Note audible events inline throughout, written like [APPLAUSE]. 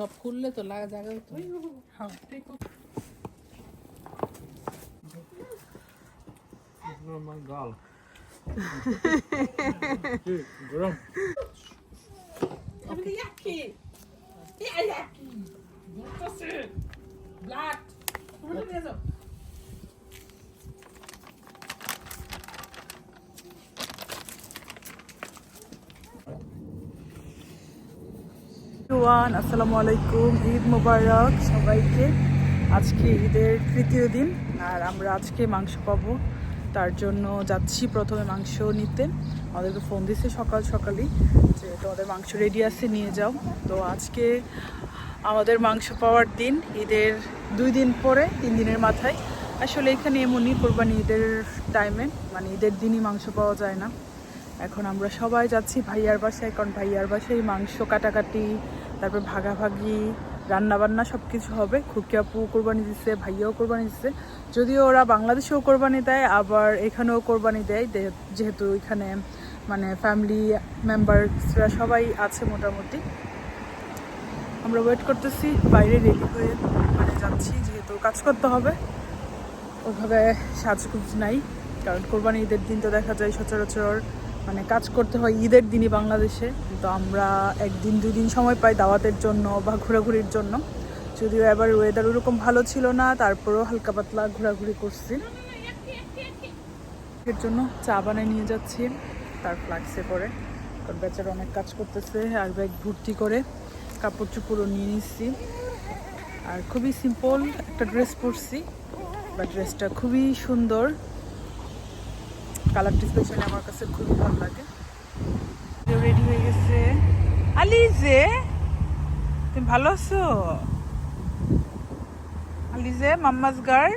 সব খুললে তো লাগা জায়গা হতো গরম ঠিক আছে। Normal gal. Grom. আমি ইয়াকি ইয়া ইয়াকি বুঝতেছে ব্লাড তুমি নিয়ে যাও ওয়ান আসসালামু আলাইকুম, ঈদ মোবারক সবাইকে। আজকে ঈদের তৃতীয় দিন, আর আমরা আজকে মাংস পাবো। তার জন্য যাচ্ছি প্রথমে মাংস নিতে। আমাদেরকে ফোন দিছে সকাল সকালই যে তোমাদের মাংস রেডি আছে, নিয়ে যাও। তো আজকে আমাদের মাংস পাওয়ার দিন, ঈদের দুই দিন পরে, তিন দিনের মাথায়। আসলে এখানে এমনই কোরবানি ঈদের টাইমে মানে ঈদের দিনই মাংস পাওয়া যায় না। এখন আমরা সবাই যাচ্ছি ভাইয়ার বাসায়, কারণ ভাইয়ার বাসায় মাংস কাটাকাটি তারপর ভাগাভাগি, রান্নাবান্না সব কিছু হবে। খুকি আপু কোরবানি দিচ্ছে ভাইয়াও কোরবানি দিচ্ছে যদিও ওরা বাংলাদেশেও কোরবানি দেয়, আবার এখানেও কোরবানি দেয়। যেহেতু এখানে মানে ফ্যামিলি মেম্বারসরা সবাই আছে মোটামুটি। আমরা ওয়েট করতেছি, বাইরে রেডি হয়ে মানে যাচ্ছি, যেহেতু কাজ করতে হবে। ওভাবে সাজগুজ নাই, কারণ কোরবানি ঈদের দিন তো দেখা যায় সচরাচর মানে কাজ করতে হয় ঈদের দিনই বাংলাদেশে কিন্তু আমরা একদিন দুই দিন সময় পাই দাওয়াতের জন্য বা ঘোরাঘুরির জন্য। যদিও এবার ওয়েদার ওরকম ভালো ছিল না, তারপরেও হালকা পাতলা ঘোরাঘুরি করছি। এর জন্য চা বানায় নিয়ে যাচ্ছি, তার ফ্লাক্সে করে কারণ বেচারা অনেক কাজ করতেছে, আর ব্যাগ ভর্তি করে কাপড় চুপড়ও নিয়ে নিচ্ছি। আর খুবই সিম্পল একটা ড্রেস পরছি বা ড্রেসটা খুবই সুন্দর। কালারটি স্পেশালি আমার কাছে খুবই ভালো লাগে। রেডি হয়ে গেছে। আলিজে তুমি ভালো আছো? Alize mamma's girl.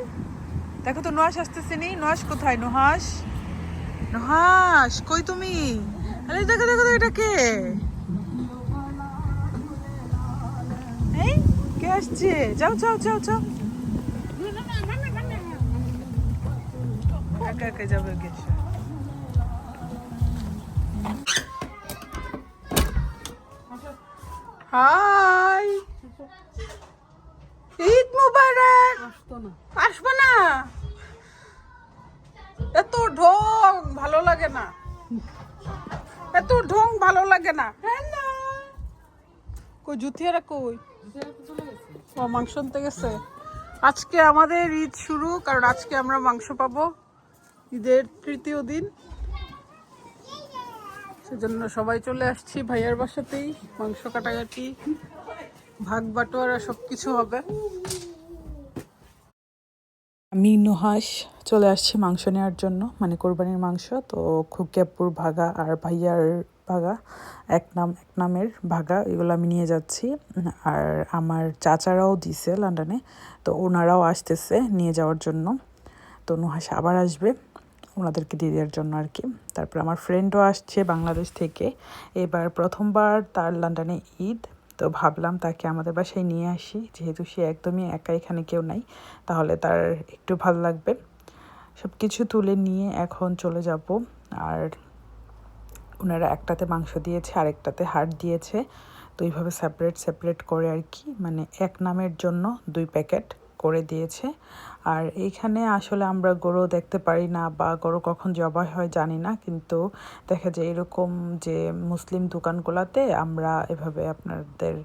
দেখো তো নোহাস আসতেছে নি। নোহাস কোথায়? নোহাস নোহাস কই তুমি? দেখো দেখো দেখো, এটা কে? এই কে আসছে? যাও যাও যাও যাও। একা একা যাবে গেছে হাই। ঈদ মুবারক। আসবে না। এত ঢং, ভালো লাগে না। এত ঢং, ভালো লাগে না। কই, জুথিয়ারা কই? ও, মাংস আনতে গেছে। আজকে আমাদের ঈদ শুরু, কারণ আজকে আমরা মাংস পাবো। ঈদের তৃতীয় দিন। সেজন্য সবাই চলে আসছি ভাইয়ার বাসাতেই, মাংস কাটাকাটি ভাগ বাটোয়ারা সব কিছু হবে। আমি নুহাস চলে আসছি মাংস নেওয়ার জন্য মানে কোরবানির মাংস, তো খুকিয়াপুর ভাগা আর ভাইয়ার ভাগা, এক নাম, এক নামের ভাগা, এগুলো আমি নিয়ে যাচ্ছি। আর আমার চাচারাও দিছে লন্ডনে, তো ওনারাও আসতেছে নিয়ে যাওয়ার জন্য। তো নুহাস আবার আসবে। ওনাদেরকে দিয়ে দেওয়ার জন্য আর কি। তারপর আমার ফ্রেন্ডও আসছে বাংলাদেশ থেকে। এবার প্রথমবার তার লন্ডনে ঈদ, তো ভাবলাম তাকে আমাদের বাসায় নিয়ে আসি। যেহেতু সে একদমই একা এখানে কেউ নাই, তাহলে তার একটু ভালো লাগবে। সব কিছু তুলে নিয়ে এখন চলে যাব। আর ওনারা একটাতে মাংস দিয়েছে, আরেকটাতে হাড় দিয়েছে। তো এইভাবে সেপারেট সেপারেট করে আর কি। মানে এক নামের জন্য দুই প্যাকেট করে দিয়েছে। আর এইখানে আসলে আমরা গরু দেখতে পারি না বা গরু কখন জবাই হয় জানি না, কিন্তু দেখা যায় এরকম যে মুসলিম দোকানগুলোতে আমরা এভাবে আপনাদের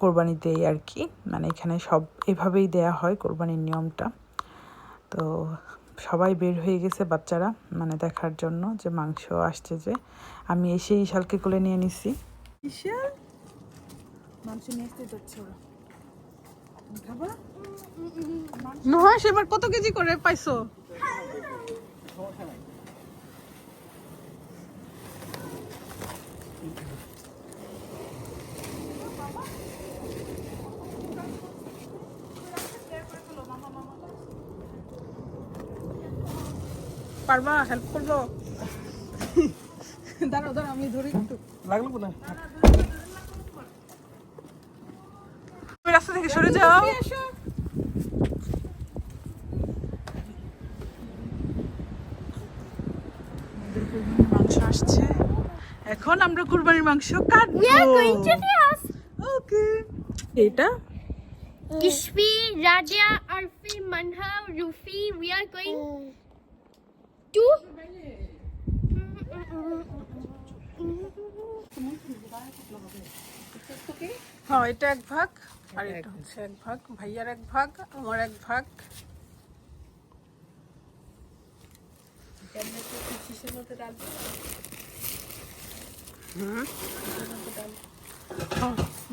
কোরবানি দেই আর কি। মানে এখানে সব এভাবেই দেয়া হয় কোরবানির নিয়মটা। তো সবাই বের হয়ে গেছে বাচ্চারা মানে দেখার জন্য যে মাংস আসছে যে। আমি এসে ইশালকে কোলে নিয়ে নিছি। ইশাল মাংস নিয়ে আসতে যাচ্ছে ওরা। নহাস এবার কত কেজি করে পাইছো? পারবা হেল্প করব? [LAUGHS] দাঁড়াও দাঁড়াও আমি ধরি একটু। লাগল না তুমি রাস্তা থেকে সরে যাও মাংস আসছে এখন আমরা কুরবানির মাংস কাটবো ওকে এটা Ishvi, Raja, Arfi, Manha, Rufi, we are going to. হ্যাঁ এটা এক ভাগ আর এটা হচ্ছে এক ভাগ ভাইয়ার এক ভাগ আমার এক ভাগ।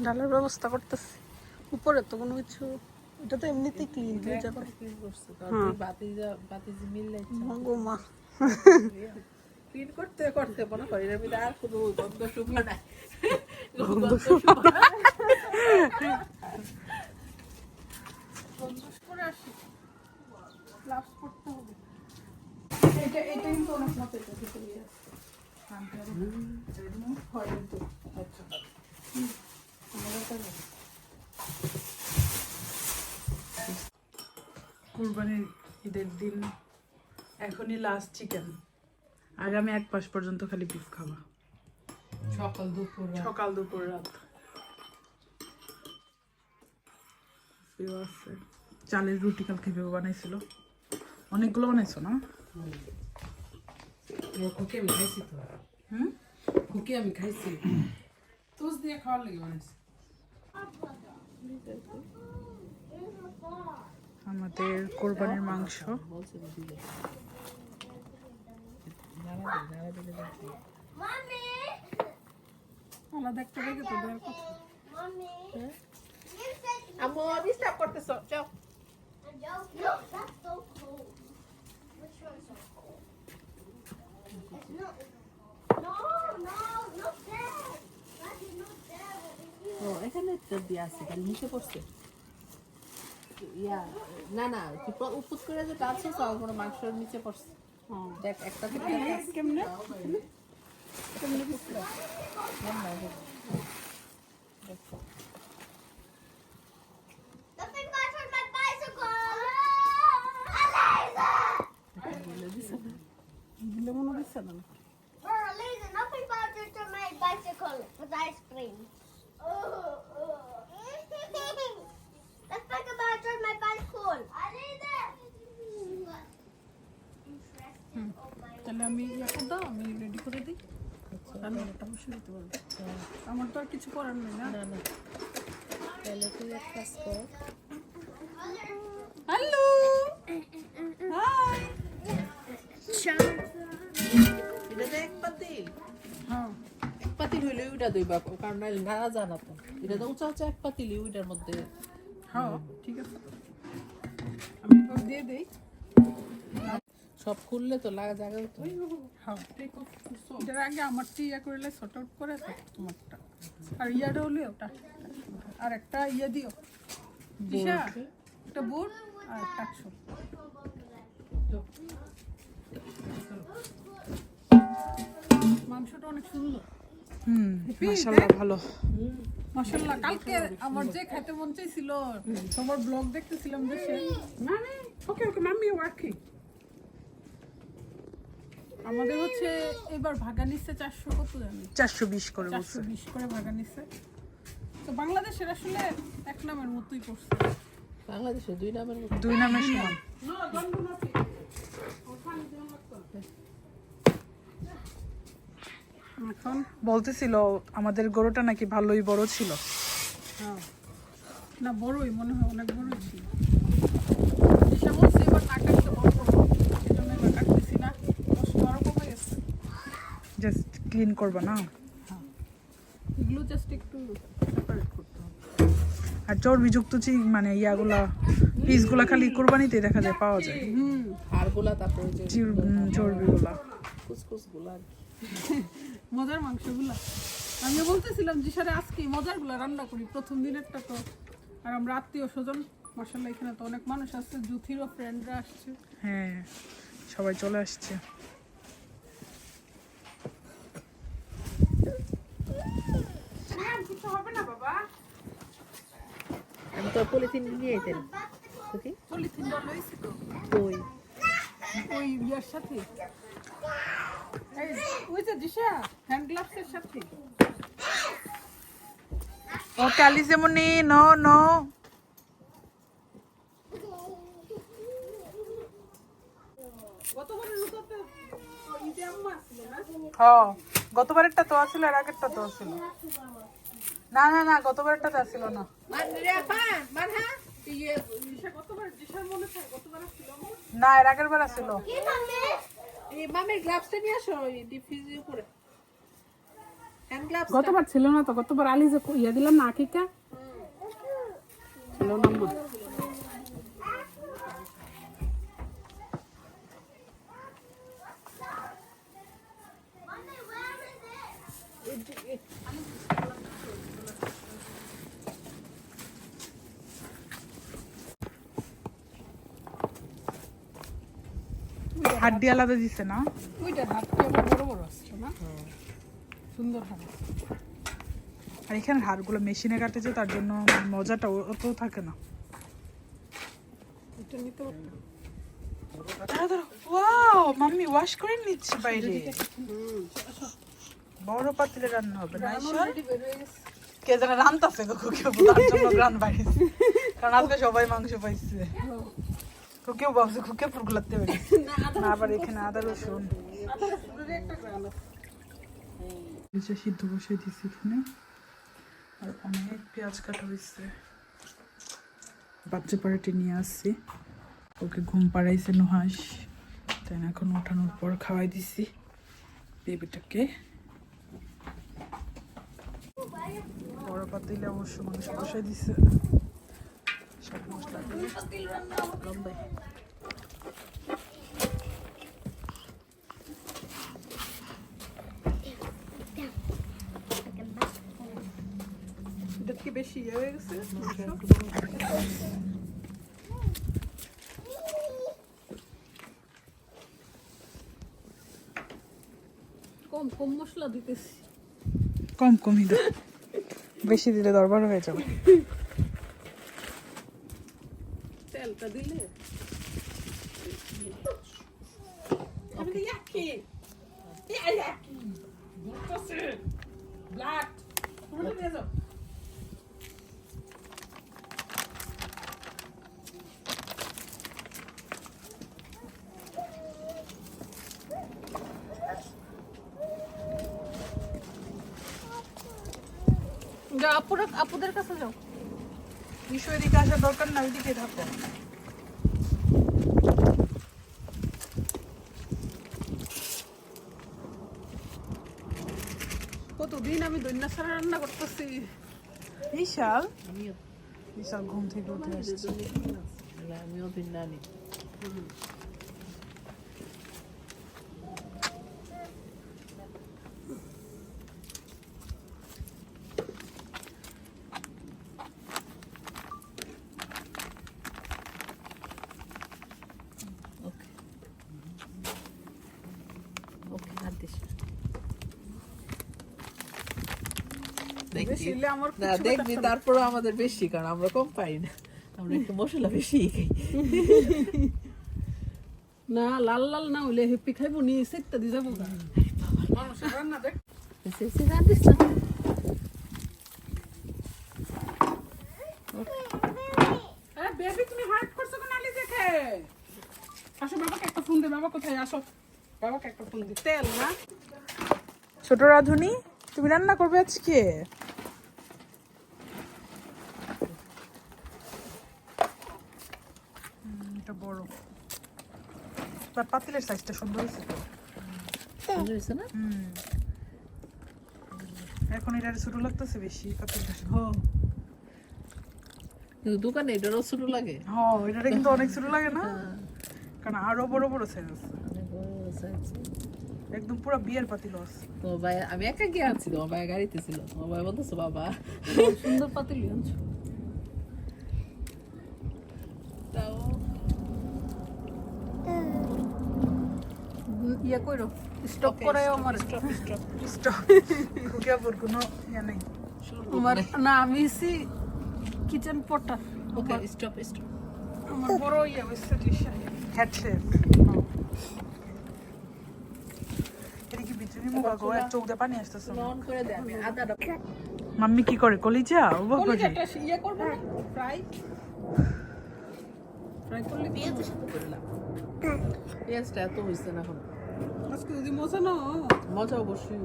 ডালের ব্যবস্থা করতেছি। উপরে তো কোনো কিছু এটা তো এমনিতেই ক্লিন হয়ে যাবে। গো মা। ক্লিন করতে করতে মনে করি আর কোনো গন্ধ শুকনো নাই। গন্ধ শুকনো [LAUGHS] করে আসি গ্লাভস পরতে হবে। এটা এটা কিন্তু অনেক মতো এটা ভিতরে আছে আনতে হবে। কিন্তু আচ্ছা। কুরবানির ঈদের দিন এখনই লাস্ট চিকেন আগামী এক মাস পর্যন্ত খালি বিফ খাওয়া সকাল দুপুর সকাল দুপুর রাত। সেও আছে। চালের রুটি কালকে ভেবে বানাইছিল। অনেকগুলো বানাইছো না? খুকি আমি খাইছি তো। হুম? খুকি আমি খাইছি। তুস দিয়ে খাওয়ার লাগে বানাইছি। আমাদের কোরবানির মাংস! আলাদা একটা রেখে তো দেওয়ার কথা। আম্মু ডিস্টার্ব করতেছো. ও এখানে তো দিয়ে আছে তাহলে নিচে পড়ছে। ইয়া না না তুই উপুত করে যে টানছে সব কোনো মাংসের নিচে পড়ছে। দেখ একটা একটা। কেমনে? Nothing back on my bicycle. Eliza! না Or Eliza, nothing back on my bicycle with ice cream. Let's talk about on my bicycle. তাহলে আমি ইয়ে করে দাও আমি রেডি করে দিই। আমি এটা বসে দিতে পারব। আমার তো আর কিছু করার নেই না। না না। তাহলে তুই এক কাজ কর। হ্যালো! [LAUGHS] হাই তো এক পাতিল। হ্যাঁ এক পাতিল হইলে ওইটা দইবা কারণ নাড়া জানা তো। এটা তো উঁচা উঁচা এক পাতিল ওইটার মধ্যে। হ্যাঁ ঠিক আছে। আমি দিয়ে দেই। সব খুললে তো লাগা জায়গা তো হ্যাঁ এটার আগে আমারটা ইয়া করলে শর্ট আউট করে তোমারটা। আর ইয়াটা হলে ওটা। আর একটা ইয়ে দিও। দিশা একটা বুট আর টাকশো মাংসটা অনেক সুন্দর। হুম মাশাআল্লাহ ভালো। মাশাল্লাহ কালকে আমার যে খাইতে মন চাইছিল সবার ব্লগ দেখতেছিলাম দেশে মানে ওকে ওকে মাম্মি ওয়ার্কিং আমাদের হচ্ছে এবার ভাগা নিচ্ছে চারশো কত জানি? চারশো বিশ করে চারশো বিশ করে ভাগা নিচ্ছে। তো বাংলাদেশের আসলে এক নামের মতোই করছে। বাংলাদেশে দুই নামের দুই নামের সমান। এখন? বলতেছিল আমাদের গরুটা নাকি ভালোই বড় ছিল। হ্যাঁ। না বড়ই মনে হয় অনেক বড়ই ছিল। জাস্ট ক্লিন করবা না? এগুলো জাস্ট একটু সেপারেট করতে হবে। আর চর্বিযুক্ত চি মানে ইয়াগুলা পিসগুলা খালি কোরবানিতে দেখা যায় পাওয়া যায়। হুম। হাড়গুলা তারপরে যে চর্বিগুলা কুসকুসগুলা [LAUGHS] মজার মাংসগুলা। আমি বলতেছিলাম যে সারে আজকে মজারগুলা রান্না করি প্রথম দিনেরটা তো। আর আমরা আত্মীয় স্বজন মাসাল্লাহ এখানে তো অনেক মানুষ আসছে জুথিরও ফ্রেন্ডরা আসছে। হ্যাঁ সবাই চলে আসছে। হবে না বাবা। আমি তো পলিথিন নিয়ে যেতেন পলিথিন লইছি তো। ওই ওই ইয়ার সাথে। ও ক্যালিসেমনি নো নো? হ্যাঁ গতবারেরটা তো আছিল আর আগেরটা তো আছিল না না না গতবারেরটা তো আছিল না না এর আগের বার আছিল এই মামের গ্লাভসটা নিয়ে আসো ডিপ ফ্রিজের উপরে। হ্যান্ড গ্লাভস গতবার ছিল না তো গতবার আলি যে ইয়ে দিলাম না আকিকা ছিল না মা। Mommy, where is it? আলাদা দিছে না? ওইটার হাতটি আবার বড় বড় আসছে না? সুন্দর হাত। আর এখানে হাড়গুলো মেশিনে কাটেছে তার জন্য মজাটা অত থাকে না। এটা নিতে ওয়াও মাম্মি ওয়াশ করে নিচ্ছি বাইরে। বড় পাতিলে রান্না হবে না কে জানে রান্তাছে গো কুকিও তার জন্য [LAUGHS] গ্রান বাইরেছে কারণ আজকে সবাই মাংস পাইছে। কুকিও ভাবছে কুকে ফুরগুলাতে বেরিয়েছে না আবার এখানে আদা রসুন। নিচে সিদ্ধ বসিয়ে দিছি এখানে। আর অনেক পেঁয়াজ কাটা হয়েছে। বাচ্চা পাড়াটি নিয়ে আসছি। ওকে ঘুম পাড়াইছে নুহাস তাই না এখন ওঠানোর পর খাওয়াই দিছি বেবিটাকে। বড় পাতিলে অবশ্য মানুষ বসাই দিছে। বেশি ইয়ে হয়ে গেছে কম কম মশলা দিতেছি। কম, কমই দাও। বেশি দিলে দরবার হয়ে যাবে। তেলটা দিলে? ইয়াকি। Yeah yucky. বুঝতেছে ব্লাড। পুরো দিয়ে যাও। যাও আপুরা আপুদের কাছে যাও। ইস্যু এদিকে আসার দরকার না ওইদিকে থাকো। দৈন্য ছাড়া রান্না করতেছি। বিশাল? বিশাল ঘুম থেকে উঠে আসছে। আমিও দিন নানি ওকে ওকে আর দিস না। দেখবি ছিলে আমার না দেখবি তারপরে আমাদের বেশি কারণ আমরা কম পাই না। আমরা একটু মশলা বেশি খাই। না লাল লাল না হইলে হেপি খাইবো নি সেটটা দি যাব বেবি তুমি হার্ট করছ কেন আলি দেখে? আসো বাবাকে একটা ফোন দে বাবা কোথায়? আসো। বাবাকে একটা ফোন দে। তেল না? ছোট রাধুনি তুমি রান্না করবে আজকে? বড়। তার পাতিলের সাইজটা সুন্দর হয়েছে তো। হয়েছে না? হুম। এখন এটা ছোট লাগতেছে বেশি পাতিলটা হ্যাঁ কিন্তু দোকানে এটারও ছোট লাগে। হ্যাঁ এটা কিন্তু অনেক ছোট লাগে না? কারণ আরও বড় বড় সাইজ আছে। একদম পুরো বিয়ের পাতিল আছে। ভাই আমি একা গিয়ে আনছি তোমার ভাই গাড়িতে ছিল। তোমার ভাই বলতেছো বাবা সুন্দর পাতিলি আনছো। ইয়া কইরো স্টপ করে আমার স্টপ স্টপ স্টপ খুকিয়াপুর কোনো ইয়ে নেই আমার না আমি C kitchen Potter okay stop stop আমার বড় ইয়া হইছে ডিশা হেড শেফ কি বিচুনি মুগা গো এক চোখ দিয়ে পানি আসতেছে অন করে দে আমি আদাটা মাম্মি কি করে কলিজা ইয়ে করব ফ্রাই ফ্রাই করলে পেঁয়াজের সাথে করলাম পেঁয়াজটা এত হয়েছে না এখন আজকে যদি মজা না মজা অবশ্যই।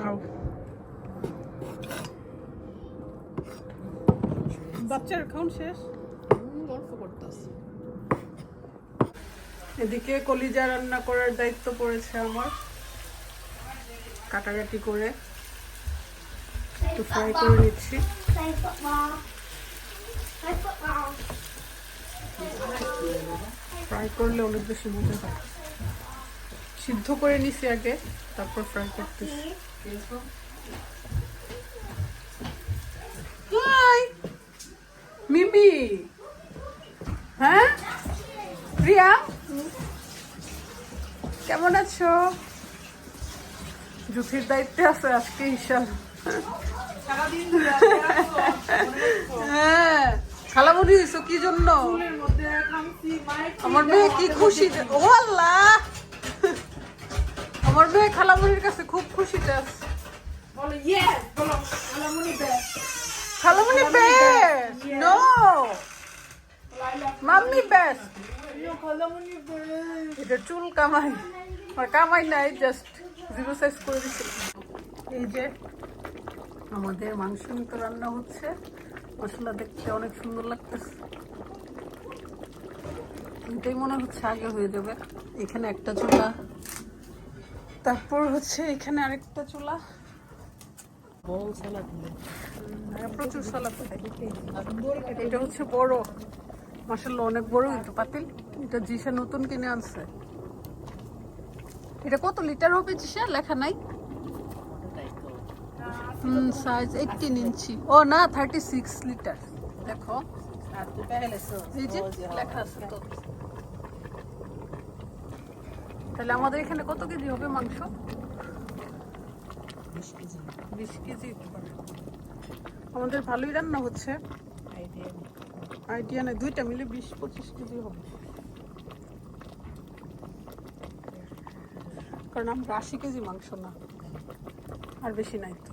খাও। বাচ্চার খাউন শেষ? গল্প করতেছি। এদিকে কলিজা রান্না করার দায়িত্ব পড়েছে আমার। কাটাকাটি করে একটু ফ্রাই করে নিচ্ছি। ফ্রাই করলে অনেক বেশি মজা হয়। সিদ্ধ করে নিছি আগে তারপর ফ্রাই করতেছি। হাই! মিমি! হ্যাঁ? প্রিয়া? কেমন আছো? জুথির দায়িত্বে আছে আজকে হিসাব হ্যাঁ খালামুড়ি হয়েছো কি জন্য? আমার মেয়ে কি খুশি আল্লাহ! আমার মেয়ে খালামুড়ির কাছে খুব খুশিতে আছে খালামুড়ি বেস্ট নো মাম্মি বেস্ট এটা চুল কামাই। আর কামাই নাই জাস্ট জিরো সাইজ করে দিচ্ছিল এই যে আমাদের মাংস রান্না হচ্ছে। মশলা দেখতে অনেক সুন্দর লাগতেছে। এটাই মনে হচ্ছে আগে হয়ে যাবে। এখানে একটা চুলা তারপর হচ্ছে এখানে আরেকটা চুলা। আর প্রচুর সালাদ এটা হচ্ছে বড়। মাসাল্লাহ অনেক বড় কিন্তু পাতিল। এটা জিসা নতুন কিনে আনছে। এটা কত লিটার হবে জিসা লেখা নাই। হুম সাইজ এইটিন ইঞ্চি। ও না থার্টি সিক্স লিটার দেখো। এই যে লেখা আছে তো। তাহলে আমাদের এখানে কত কেজি হবে মাংস? বিশ কেজি। আমাদের ভালোই রান্না হচ্ছে। আইডিয়া নেই। দুইটা মিলে বিশ পঁচিশ কেজি হবে। কারণ আমরা আশি কেজি মাংস না। আর বেশি নাই তো।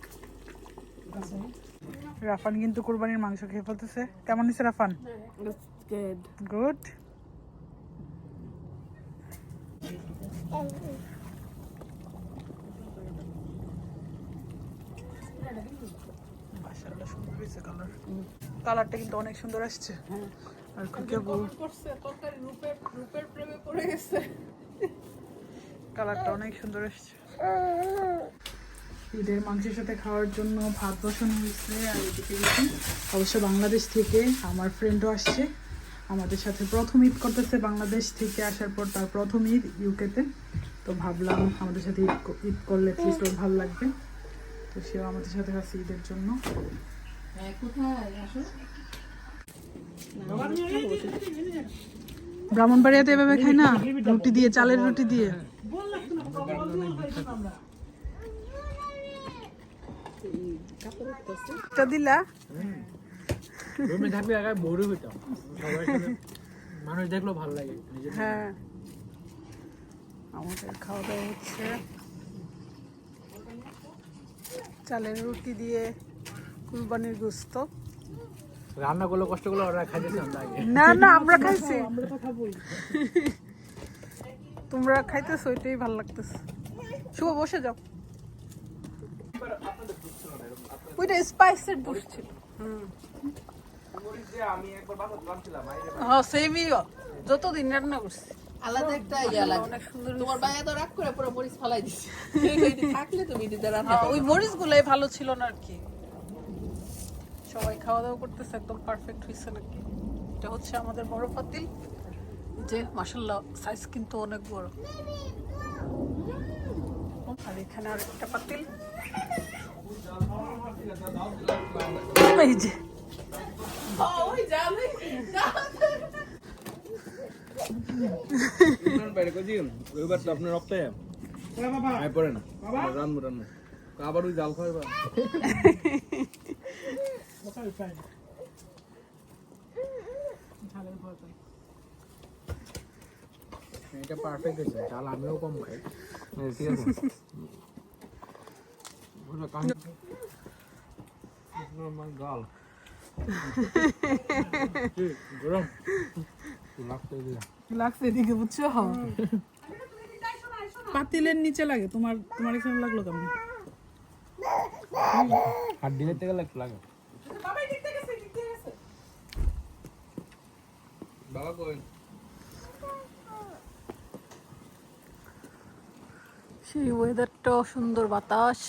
রাফান কিন্তু কুরবানির মাংস খেয়ে ফেলতেছে। কেমন হয়েছে রাফান? গুড কালারটা কিন্তু অনেক সুন্দর আসছে। আর খুকে পড়ে গেছে। কালারটা অনেক সুন্দর আসছে। ঈদের মাংসের সাথে খাওয়ার জন্য ভাত বসানো হয়েছে আর এদিকে অবশ্য বাংলাদেশ থেকে আমার ফ্রেন্ডও আসছে। আমাদের সাথে প্রথম ঈদ করতেছে বাংলাদেশ থেকে আসার পর তার প্রথম ঈদ ইউকেতে তো। ভাবলাম আমাদের সাথে ঈদ ঈদ করলে অ্যাটলিস্ট ওর ভালো লাগবে। তো সেও আমাদের সাথে আছে ঈদের জন্য। হ্যাঁ ব্রাহ্মণবাড়িয়াতে এভাবে খাই না? রুটি দিয়ে চালের রুটি দিয়ে। এটা দিলা? রুমে থাকলে একা বড় হইতাম সবাই মানুষ দেখলেও ভালো লাগে হ্যাঁ। আমাদের খাওয়া দাওয়া হচ্ছে। চালের রুটি দিয়ে কুরবানির গোস্ত। রান্না করলে কষ্ট করলে ওরা খাইতেছে না না আমরা খাইছি। তোমরা খাইতেছো এটাই ভালো লাগতেছে। শুভ বসে যাও। ওইটা স্পাইসের বুশ ছিল হ্যাঁ সেমই যতদিন রান্না করছি। আলাদা একটা ইয়া লাগে। তোমার বাইরে তো রাগ করে পুরো মরিচ ফালাই দিছে। [LAUGHS] থাকলে তুমি দিতে রান্না হ্যাঁ, ওই মরিচ গুলাই ভালো ছিল না আর কি। সবাই খাওয়া দাওয়া করতেছে একদম পারফেক্ট হয়েছে নাকি? এটা হচ্ছে আমাদের বড় পাতিল যে মাসাল্লাহ সাইজ কিন্তু অনেক বড়। আর এখানে আর একটা পাতিল এই যে আবার ওই জাল খাওয়াইবা এটা পারফেক্ট আমিও কম খাই ঠিক আছে ওটা কাহিনী আমার গাল কি, গরম লাগতে দিলাম লাগছে এদিকে বুঝছ পাতিলের নিচে লাগে তোমার তোমার এখানে লাগল কেমন? দিলে থেকে লাগতে লাগে। বাবা কই? সেই ওয়েদারটাও সুন্দর বাতাস।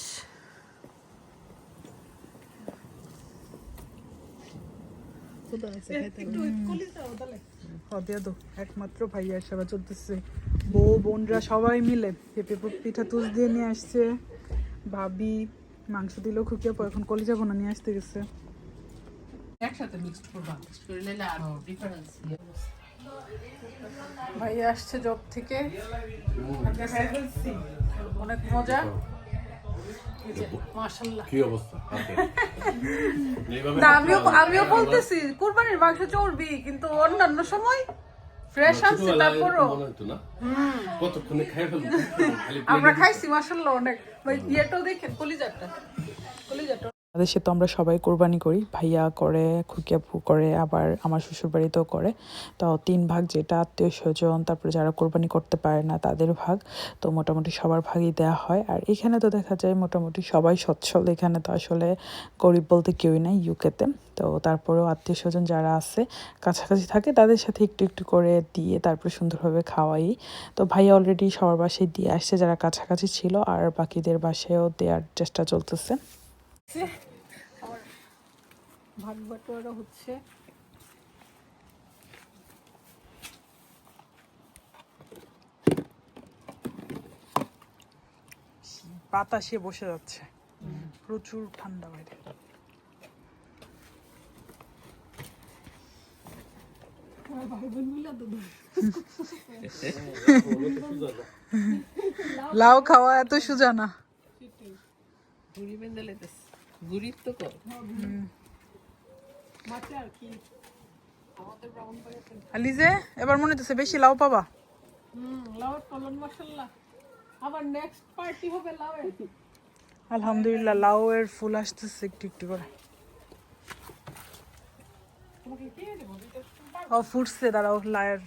দিয়ে দো একমাত্র ভাইয়ার সেবা চলতেছে। বউ বোনরা সবাই মিলে পেঁপে পিঠা তুষ দিয়ে নিয়ে আসছে। ভাবি মাংস দিলেও খুকিয়ে এখন কলিজা বোনা নিয়ে আসতে গেছে। একসাথে মিক্সড করবা মিক্সড করে ডিফারেন্স ভাইয়া আসছে জব থেকে। অনেক মজা। কি অবস্থা? [LAUGHS] না আমিও আমিও বলতেছি কুরবানির মাংস চর্বি কিন্তু অন্যান্য সময় ফ্রেশ আছে তারপরও। না? কতক্ষণে খাই ফেলব? আমরা খাইছি মাসাল্লাহ অনেক। ভাই ইয়েটাও দেখেন কলিজাটা। কলিজাটা বাংলাদেশে তো আমরা সবাই কোরবানি করি। ভাইয়া করে খুকিয়াপু করে, আবার আমার শ্বশুরবাড়িতেও করে। তো তিন ভাগ যেটা আত্মীয় স্বজন, তারপরে যারা কোরবানি করতে পারে না তাদের ভাগ। তো মোটামুটি সবার ভাগই দেওয়া হয়। আর এখানে তো দেখা যায় মোটামুটি সবাই সচ্ছল। এখানে তো আসলে গরিব বলতে কেউই নাই ইউকেতে। তো তারপরেও আত্মীয় স্বজন যারা আছে, কাছাকাছি থাকে, তাদের সাথে একটু একটু করে দিয়ে তারপরে সুন্দরভাবে খাওয়াই। তো ভাইয়া অলরেডি সবার বাসায় দিয়ে আসছে, যারা কাছাকাছি ছিল। আর বাকিদের বাসায়ও দেওয়ার চেষ্টা চলতেছে। আমার ভাগ বাটোয়ারা হচ্ছে। বাতাসে বসে যাচ্ছে। প্রচুর ঠান্ডা বাইরে। [LAUGHS] লাউ খাওয়া এত সুজানা। বেঁধে লেতেছে গুড়ির তো কর আলিজে এবার মনে হচ্ছে বেশি লাউ পাবা। হুম লাউয়ের ফলন মাশাল্লাহ। আবার নেক্সট পার্টি হবে লাউয়ের। আলহামদুলিল্লাহ লাউ এর ফুল আসতেছে একটু একটু করে। তোমাকে কে দেবো? দিতে ও ফুটছে দাঁড়াও লায়ের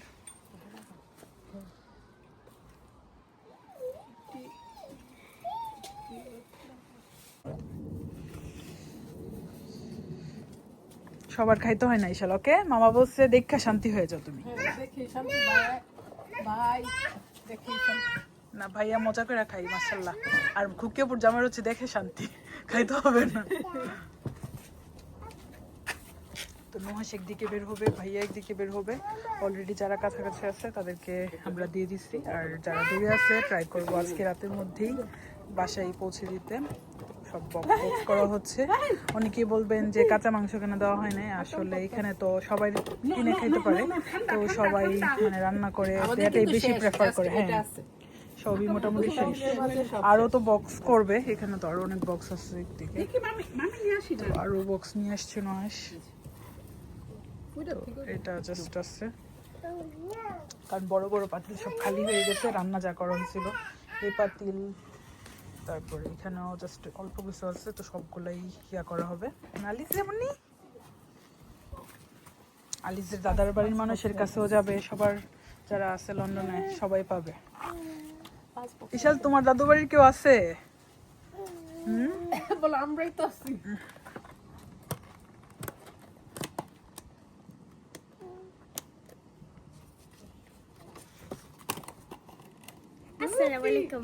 সবার খাইতে হয় না ইশাল ওকে? মামা বলছে দেখা শান্তি হয়ে যাও তুমি। হ্যাঁ না ভাইয়া মজা করে খাই মাসাল্লাহ আর খুকিয়াপুর জামার হচ্ছে দেখে শান্তি খাইতে হবে না। তো একদিকে বের হবে ভাইয়া একদিকে বের হবে। অলরেডি যারা কাছাকাছি আছে তাদেরকে আমরা দিয়ে দিচ্ছি আর যারা দূরে আছে ট্রাই করব আজকে রাতের মধ্যেই বাসায় পৌঁছে দিতে। বক্স করা হচ্ছে। অনেকেই বলবেন যে কাঁচা মাংস কেন দেওয়া হয় না আসলে এখানে তো সবাই কিনে খাইতে পারে। তো সবাই মানে রান্না করে এটাই বেশি প্রেফার করে হ্যাঁ। সবই মোটামুটি শেষ। আরও তো বক্স করবে এখানে তো আরও অনেক বক্স আছে একদিকে। তো আরও বক্স নিয়ে আসছে নয় এটা জাস্ট আছে। কারণ বড় বড় পাতিল সব খালি হয়ে গেছে রান্না যা করা হয়েছিল এই পাতিল তারপরে এখানেও জাস্ট অল্প কিছু আছে তো সবগুলাই ইয়া করা হবে। আলিস যেমনি আলিসের দাদার বাড়ির মানুষের কাছেও যাবে সবার যারা আছে লন্ডনে সবাই পাবে। ইশাল তোমার দাদু বাড়ির কেউ আছে? বলো আমরাই তো আছি। Assalamu alaikum.